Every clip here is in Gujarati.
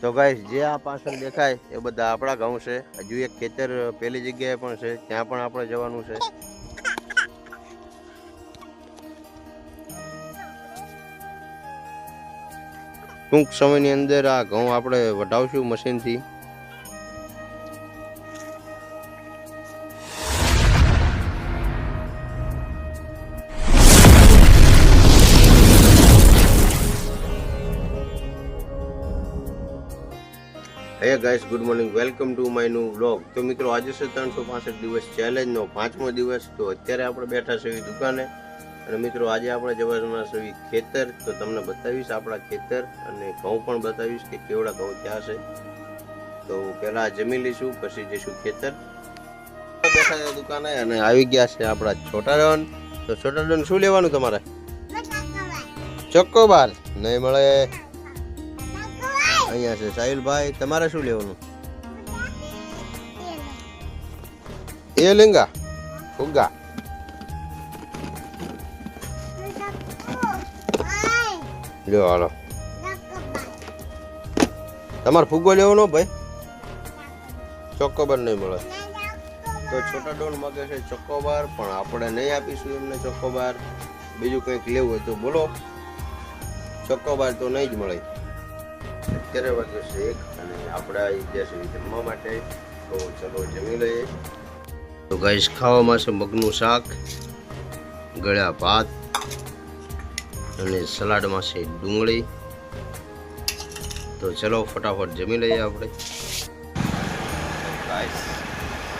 તો ગાઈસ જે આ પાછળ દેખાય એ બધા આપણા ઘઉં છે. હજુ એક ખેતર પેલી જગ્યાએ પણ છે. ત્યાં પણ આપણે જવાનું છે. ટૂંક સમયની અંદર આ ઘઉં આપણે વઢાવશું મશીનથી. Hey guys good morning. Welcome to my new blog તો મિત્રો આજે છે ત્રણસો પાસઠ દિવસ ચેલેન્જનો પાંચમો દિવસ. તો અત્યારે આપણે બેઠા છે એવી દુકાને. અને મિત્રો આજે આપણે જવાના છે એવી ખેતર. તો તમને બતાવીશ આપણા ખેતર અને ઘઉં પણ બતાવીશ કે કેવડા ઘઉં ક્યાં છે. તો પહેલાં જમી લઈશું પછી જઈશું ખેતર. બેઠા છે દુકાને અને આવી ગયા છે આપણા છોટા ડોન તો છોટા ડોન શું લેવાનું તમારે? ચોક્કોબાર નહીં મળે. અહીંયા છે. સાહિલભાઈ, તમારે શું લેવાનું? એ લેંગા, ફુગ્ગા. લ્યો, હાલો. તમારે ફુગ્ગો લેવાનો ભાઈ? ચોક્કોબાર નહીં મળે. તો છોટા ડોન માગે છે ચોક્કોબાર પણ આપણે નહીં આપીશું એમને ચોક્કોબાર બીજું કંઈક લેવું હોય તો બોલો. ચોક્કોબાર તો નહીં જ મળે. અત્યારે વાગ્યો છે એક અને આપણે આવી ગયા જમવા માટે. તો ચલો જમી લઈએ. તો ગાઈશ ખાવામાં છે મગનું શાક, ગળ્યા ભાત અને સલાડમાં છે ડુંગળી. તો ચલો ફટાફટ જમી લઈએ આપણે.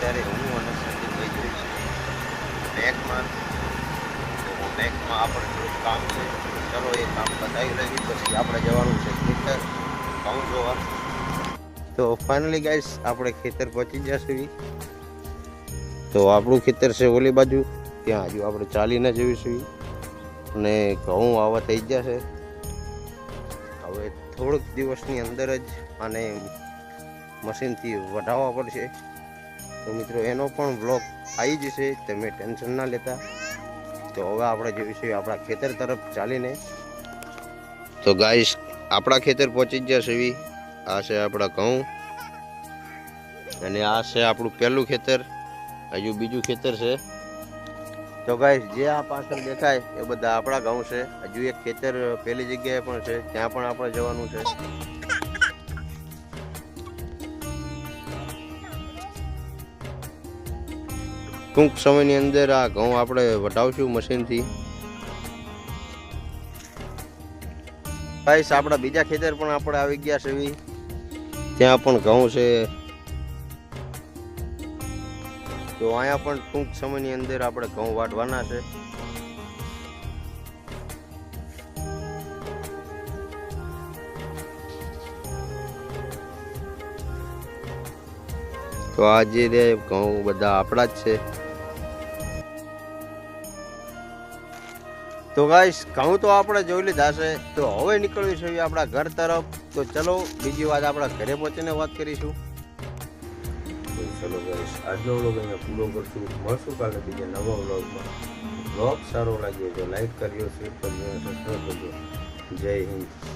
ત્યારે હું અને સંદીપભાઈ જઈએ છીએ બેંકમાં. તો બેંકમાં આપણે થોડું કામ છે. ચલો એ કામ બતાવી લઈએ પછી આપણે જવાનું છે ખેતર જોવા. તો ફાઇનલી ગાઈસ આપણે ખેતર પહોંચી જશું તો આપણું ખેતર છે ઓલી બાજુ. ત્યાં હજુ આપણે ચાલીને જઈશું અને ઘઉં આવા થઈ ગયા છે. હવે થોડોક દિવસની અંદર જ આને મશીનથી વઢાવવા પડશે. તો મિત્રો, એનો પણ બ્લોગ આવી જશે. તમે ટેન્શન ના લેતા. તો હવે આપણે જઈશું આપણા ખેતર તરફ ચાલીને. તો ગાઈસ આપણા ખેતર પહોંચી ગયા છે એવી. આ છે આપણા ઘઉં. અને આ છે આપણું પહેલું ખેતર. હજુ બીજું ખેતર છે. તો ગાઈસ જે આ પાછળ દેખાય, એ બધા આપણા ઘઉં છે. હજુ એક ખેતર પેલી જગ્યાએ પણ છે. ત્યાં પણ આપણે જવાનું છે. ટૂંક સમયની અંદર આ ઘઉં આપણે વટાવશું મશીનથી. ગાઈસ આપણા બીજા ખેતર પણ આપણે આવી ગયા છે ત્યાં પણ ઘઉં છે. તો અહીંયા પણ ટૂંક સમયની અંદર આપણે ઘઉં વાટવાના છે. તો આ જે રે ઘઉં બધા આપણા જ છે. તો ગાઈસ ઘઉં તો આપણે જોઈ લીધા છે. તો હવે નીકળવી છે આપણા ઘર તરફ. તો ચલો, બીજી વાત આપણા ઘરે પહોંચીને વાત કરીશું. ચલો ગાઈસ, આજનો વ્લોગ અહીંયા પૂરો કરશું. મળશું કાલે બીજા નવા વ્લોગમાં વ્લોગ સારો લાગ્યો તો લાઈક કરજો શેર કરજો સબસ્ક્રાઈબ કરજો. જય હિન્દ.